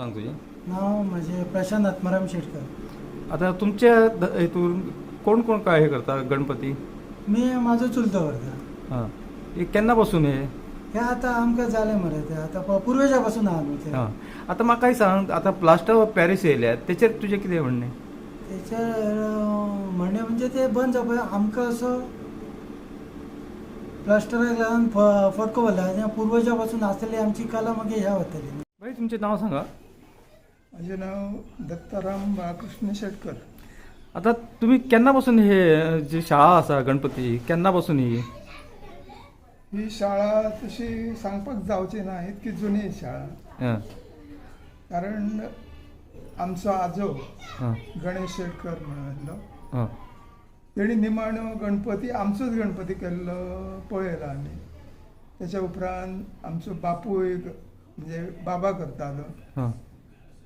सांग तुझे. नाव माझे प्रशांत आत्माराम शेटकर. आता तुमच्या ध- हेतून कोण कोण काय हे करता गणपती? मी माझो चुलतो करता हां. हे केन्ना पासून हे? हे आता आमकां जालें मरे ते. आता प- पुर्वेजा पासून आहा ते. हां. आता म्हाका सांग आता प्लास्टर ऑफ पॅरिस येयल्यात तेचेर तुजें कितें म्हणणें? तेचेर अं, म्हणणें म्हणजे ते बंद जावपाक आमकां असो प्लास्टराक लागून फ- फटको आनी पुर्वजा पासून आसलेली आमची कला मागीर ह्या वतली भाई तुमचें नांव सांगा. माझे नाव दत्ताराम बाळकृष्ण शेटकर. आता तुम्ही केन्ना पासून हे जी शाळा आसा गणपती केन्ना पासून ही? ही शाळा तशी सांगपाक जावची ना इतकी जुनी शाळा. हां. कारण आमचो आजो हां. गणेश शेटकर म्हणलो हां. तेणी निमाणो गणपती आमचोच गणपती केल्लो पळयला आमी. तेच्या उपरांत आमचो बापूय ग- म्हणजे बाबा करतालो. हां.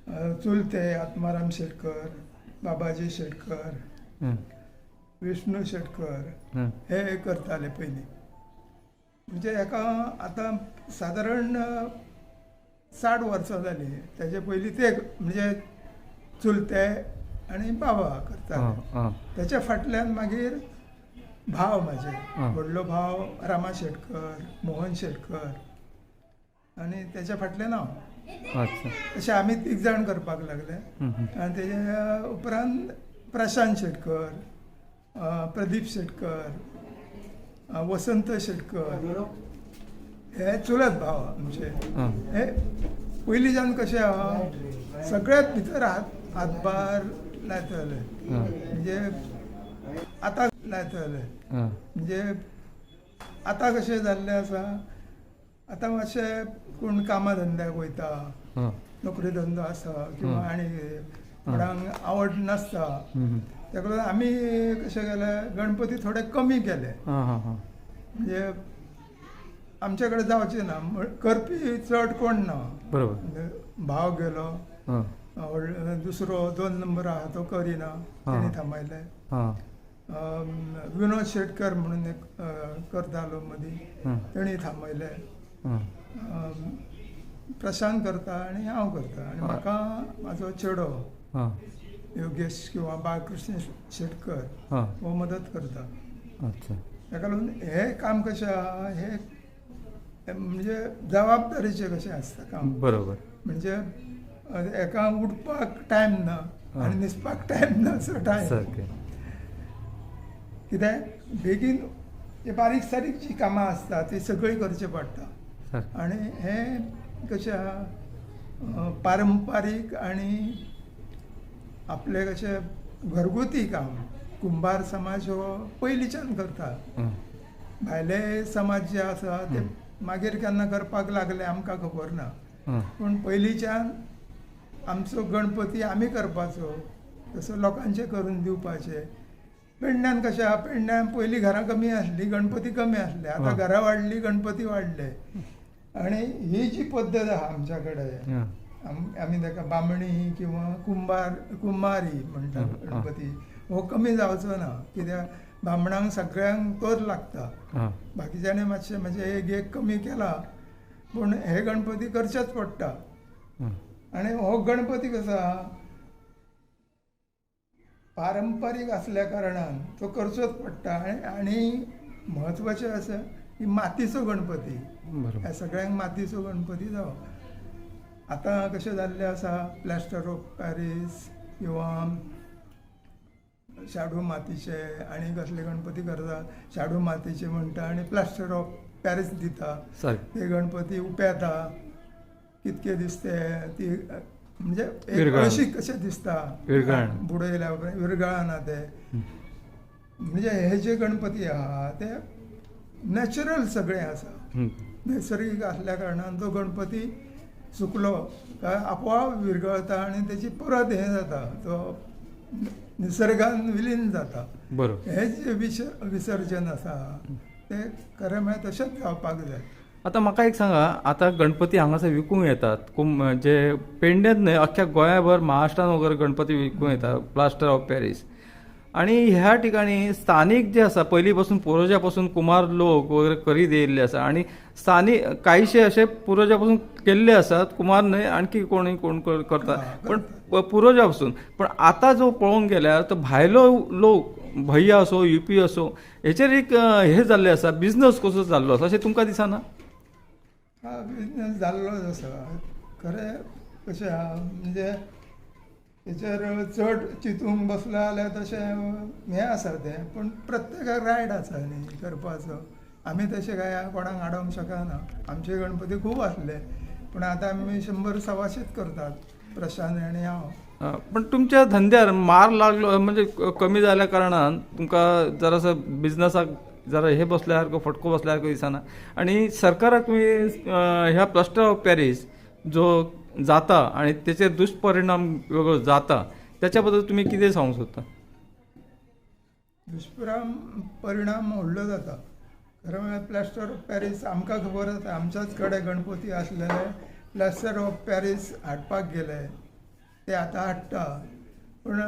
चुलते आत्माराम शेटकर बाबाजी शेटकर विष्णू शेटकर हां. करताले पयलीं म्हणजे हेका आतां सादारण साठ वर्सां जाली तेजे पयलीं ते म्हणजे चुलते आनी बाबा करताले तेच्या फाटल्यान मागीर भाव म्हाजे आं. व्हडलो भाव रामा शेटकर मोहन शेटकर. आनी तेच्या फाटल्यान हांव. अच्छा. अशें आमी तीग जाण करपाक लागले. आनी तेच्या उपरांत प्रशांत शेटकर प्रदीप शेटकर वसंत शेटकर. हे चुलत भाव आमचे. हां. पयलींच्यान कशें आहा सगळ्यात भितर हात हातभार लायताले म्हणजे आतां लायताले म्हणजे आतां कशें जाल्लें आसा आतां मातशें कोण कामा धंद्याक वयता नोकरी धंदो आसा किंवा. आनी कोणाक आवड नासता. तेका लागून आमी कशें केलें गणपती थोडे कमी केले. म्हणजे आमचे कडेन जावचे ना करपी चड कोण ना. बरोबर. म्हणजे भाव गेलो दुसरो दोन नंबर आहा तो करिना तेणी थांबयले. विनोद शेटकर म्हणून एक करतालो मदीं तेणी थांबयले. प्रशांत करता आनी हांव करता. आनी म्हाका म्हाजो चेडो योगेश किंवा बाळकृष्ण शेटकर हां. मदत करता. अच्छा. ताका लागून हे काम कशें आहा हे म्हणजे जबाबदारीचें कशें आसता काम? बरोबर. म्हणजे एका उठपाक टायम ना आनी न्हिदपाक टायम ना असो टायम कित्याक? बेगीन बारीक सारीक जी कामां आसता ती सगळीं करची पडटा. आनी हे कशें पारंपारीक आनी आपले कशें घरगुती काम कुंभार समाज हो पयलींच्यान करता भायले समाज जे आसा ते मागीर केन्ना करपाक लागले आमकां खबर ना. पूण पयलींच्यान आमचो गणपती आमी करपाचो तसो लोकांचे करून दिवपाचे. पेडण्यान कशें आहा पेडण्यान पयलीं घरां कमी आसली गणपती कमी आसले. आतां. घरां वाडली गणपती वाडले. आनी ही जी पद्दत आहा आमच्या कडेन हां. आम- ताका बामणी किंवा कुंभार कुंभारी म्हणटा. गणपती हो कमी जावचो ना कित्याक बामणांक सगळ्यांक तोच लागता बाकीच्यांनी मातशें म्हणजे एक एक कमी केला पूण हे गणपती करचेच पडटा आनी हो गणपती कसो आहा पारंपारीक आसल्या कारणान तो करचोच पडटा आनी म्हत्वाचें आसा की मातीचो गणपती. ह्या सगळ्यांक मातीचो गणपती जावो. आतां कशें जाल्लें आसा? प्लॅस्टर ऑफ पॅरीस किंवा शाडू मातीचे आनी कसले गणपती करता शाडू मातीचे म्हणटा आनी प्लॅस्टर ऑफ पॅरीस दिता. ते गणपती उपेता कितके दिसते? ती म्हणजे. अळशी कशें दिसता. बुडयल्या उपरांत विरगळना ते. म्हणजे हे जे गणपती आहा ते नॅचरल सगळे आसा. नैसर्गिक असल्या कारणान तो गणपती सुकलो काय आपोआप विरगळता आणि त्याची परत हे जाता. तो निसर्गान विलीन जाता. हे जे विस विसर्जन आसा ते खरें म्हळ्यार तशेंच जावपाक जाय. आता म्हाका एक सांगा आता गणपती हांगासर विकूंक येतात. जे पेडण्यात न्हय अख्ख्या गोंयाभर महाराष्ट्रान वगैरे गणपती विकूंक येतात. Plaster of Paris. आणि ह्या ठिकाणी स्थानिक जे आसा पयलीं पुर्वजापासून कुमार लोक वगैरे करीत येयल्ले आसा आणि स्थानिक काहीशे असे पुर्वजापासून केल्ले असतात कुमार न्हय आणखी कोणी कोण कर- करता पण प- पुर्वजापासून. पण आता जो पळोवंक गेल्यार तो भायलो लोक भैया असो युपी असो हेचेर एक हे जाल्ले आसा बिझनस कसो जाल्लो आसा अशें तुमकां दिसना? हा बिझनेस जाल्लोच आसा खरें कशें आहा म्हणजे त्याच्यावर चड चिंतूंक बसलो जाल्यार तशें हें आसा तें पूण प्रत्येकाक रायट आसा न्ही करपाचो आमी तशें काय कोणाक हाडोंक शकना आमचे गणपती खूब आसले. पूण आतां आमी शंबर सवाशीच करतात प्रशांत आनी हांव. पण तुमच्या धंद्यार मार लागलो म्हणजे कमी जाल्या कारणान तुमकां जरासो बिझनसाक जरा हे बसल्या सारको फटको बसल्या सारको दिसना. आणि सरकाराक तुम्ही ह्या प्लास्टर ऑफ पॅरीस जो जाता आणि त्याचे दुष्परिणाम वेगळो जाता त्याच्या बद्दल तुम्ही कितें सांगूंक सोदता दुष्परिणाम परिणाम व्हडलो जाता. खरें म्हळ्यार प्लॅस्टर ऑफ पॅरीस आमकां खबर आसा आमच्याच कडेन गणपती आसलेले प्लॅस्टर ऑफ पॅरीस हाडपाक गेले ते आतां हाडटा. पूण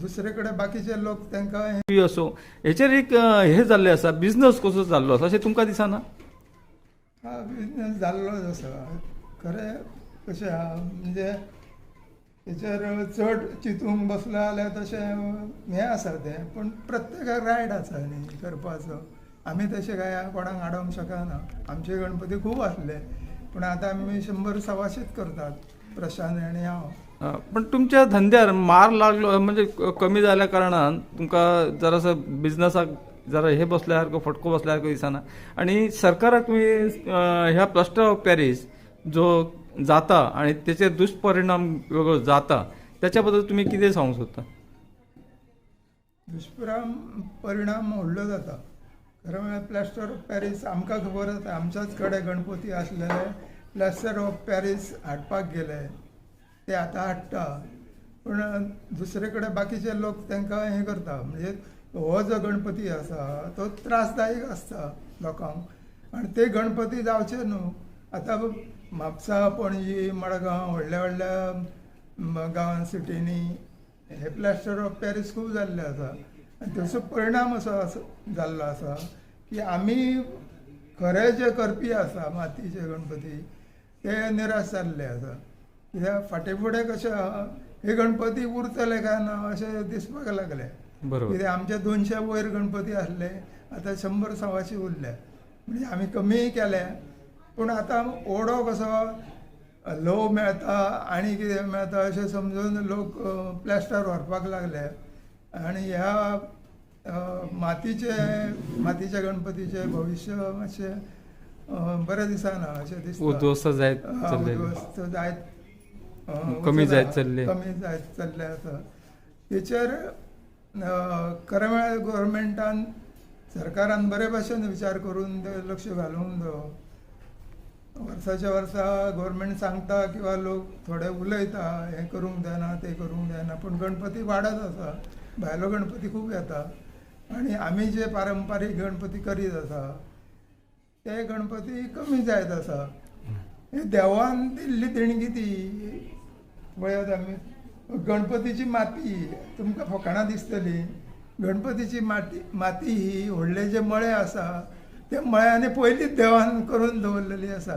दुसरे कडेन बाकीचे लोक तांकां हें असो हेचेर एक हे जाल्ले आसा बिझनस कसो जाल्लो आसा अशें तुमकां दिसना? हा बिझनेस जाल्लोच आसा. खरें कशें? आहा म्हणजे हेचेर चड चिंतूंक बसलो जाल्यार तशें हें आसा तें पूण प्रत्येकाक रायट आसा न्ही करपाचो. आमी तशें काय कोणाक हाडोंक शकना आमचे गणपती खूब आसले पूण आतां आमी शंबर सवाशीच करतात प्रशांत आनी हांव पण तुमच्या धंद्यार मार लागलो म्हणजे कमी जाल्या कारणान तुमकां जरासो बिजनसाक जरा हे बसल्या सारको फटको बसल्या सारको दिसना. आणि सरकाराक तुम्ही ह्या प्लास्टर ऑफ पॅरीस जो जाता आणि त्याचे दुष्परिणाम वेगळो जाता त्याच्या बद्दल तुम्ही कितें सांगूंक सोदता दुष्परिणाम परिणाम व्हडलो जाता. खरें म्हळ्यार म्हणजे प्लॅस्टर ऑफ पॅरीस आमकां खबर आसा आमच्याच कडेन गणपती आसलेले प्लॅस्टर ऑफ पॅरीस हाडपाक गेले ते आतां हाडटा. पूण दुसरे कडेन बाकीचे लोक तांकां हें करता म्हणजे हो जो गणपती आसा तो त्रासदायक आसता लोकांक. आनी ते गणपती जावचे न्हू आतां म्हापसा पणजी मडगांव व्हडल्या व्हडल्या गांवां सिटीनी हे प्लॅस्टर ऑफ पॅरीस खूब जाल्ले आसा आनी तेचो परिणाम असो असो जाल्लो आसा की आमी खरे जे करपी आसा मातयेचे गणपती ते निराश जाल्ले आसा कित्याक फाटीं फुडें कशें आहा हे गणपती उरतले काय ना अशें दिसपाक लागले. बरोबर. कित्याक आमचे दोनशे वयर गणपती आसले आतां शंबर सवाशे उरले. म्हणजे आमी कमीय केले पूण आतां ओडो कसो? ल्हव मेळटा आनी कितें मेळटा अशें समजून लोक प्लॅस्टर व्हरपाक लागले. आनी ह्या मातीचे मातीच्या गणपतीचे भविश्य मातशें बरें दिसना अशें दिसता उद्ध्वस्त जायत उद्ध्वस्त जायत कमी जायत. चल्ले. कमी जायत चल्ले आसा हेचेर अ, खरें म्हळ्यार गोवोरमेंटान सरकारान बरे भाशेन विचार करून ते लक्ष घालूंक जायो वर्साच्या वर्सा गोवोरमेंट सांगता किंवा लोक थोडे उलयता हें करूंक जायना तें करूंक जायना पूण गणपती वाडत आसा भायलो गणपती खूब येता. आनी आमी जे पारंपारीक गणपती करीत आसा ते गणपती कमी जायत आसा हे देवान दिल्ली देणगी ती. पळयात आमी गणपतीची माती तुमकां फकाणां दिसतली. गणपतीची माती माती ही व्हडले जे मळे आसा ते मळ्यांनी पयलींच देवान करून दवरलेली आसा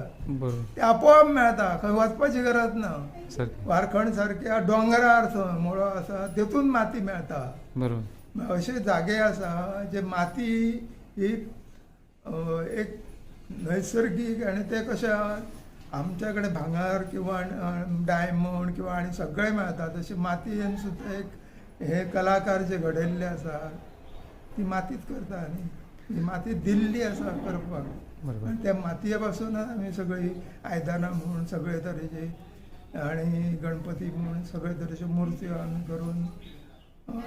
ते आपोआप मेळटा खंय वचपाची गरज ना. सर वारखंड सारक्या डोंगरार मळो आसा तेतून माती मेळटा बरोबर. अशे जागे आसा जे माती ही एक नैसर्गीक आनी ते कशें आहा, आमच्या कडेन भांगर किंवा डायमंड किंवा आनी सगळें मेळटा तशें मातयेन सुद्दां एक हे कलाकार जे घडयल्ले आसा ती मातीच करता न्ही ही माती दिल्ली आसा करपाक बरोबर. आनी त्या मातये पासूनच आमी सगळीं आयदनां म्हूण सगळे तरेची आनी गणपती म्हूण सगळे तरेच्यो मुर्त्यो आमी करून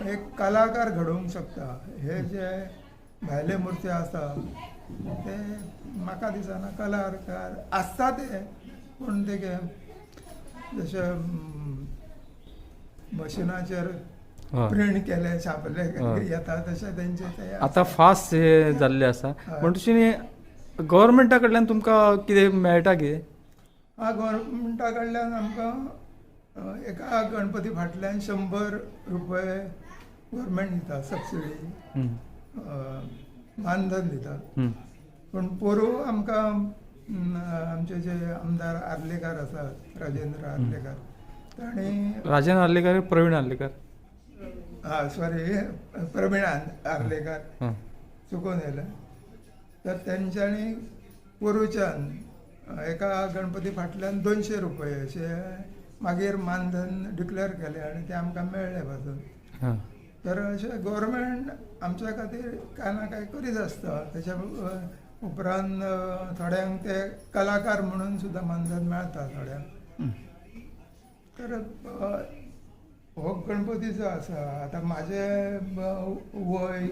एक कलाकार घडोवंक शकता. हे जे भायले मुर्त्यो आसा ते म्हाका दिसना कलाकार आसता ते पूण तेगे जशे मशिनाचेर प्रिंट केले छापले. येता तशे तेंचे ते आता फास्ट हे जाल्ले आसा पण तशी गव्हर्मेंटा कडल्यान तुमकां कितें मेळटा कितें हा गोवोरमेंटा कडल्यान आमकां एका गणपती फाटल्यान शंबर रुपये गव्हर्मेंट दिता सबसिडी. मानधन दिता. पूण पोरू आमकां आमचे जे आमदार आर्लेकार आसात राजेंद्र आर्लेकार ताणी राजन आर्लेकर प्रवीण आर्लेकर. हा सॉरी प्रवीण आर- आर्लेकार चुकून येयलें तर तेंच्यांनी पोरूच्यान एका गणपती फाटल्यान दोनशे रुपये अशे मागीर मानधन डिक्लेअर केलें आनी ते आमकां मेळ्ळें पासून. तर अशें गव्हर्मेंट आमच्या खातीर कांय ना कांय करीत आसता तेच्या उपरांत थोड्यांक ते कलाकार म्हणून सुद्दां मानधन मेळटा थोड्यांक. तर हो गणपती जो आसा आतां म्हजें वय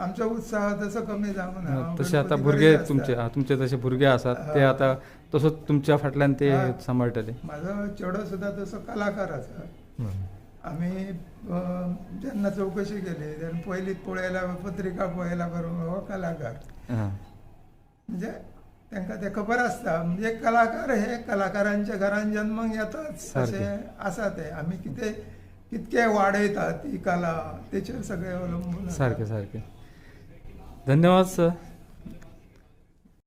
आमचो उत्साह तसो कमी जावंक ना. तसे आता भुरगे. तुमचे. तुमचे तसे भुरगे आसात ते. आता तसो तुमच्या फाटल्यान ते. सांबाळटले म्हाजो चेडो सुद्दां तसो कलाकार आसा आमी जेन्ना चवकशी केली तेन्ना पयलींच पळयला पत्रिका पळयला बरोबर हो कलाकार. म्हणजे तांकां ते खबर आसता म्हणजे कलाकार हे कलाकारांच्या घरान जन्माक येतात. सारकें. अशें आसा ते. आमी कितें कितके वाडयतात ती कला. तेचेर सगळें अवलंबून. सारकें सारकें धन्यवाद सर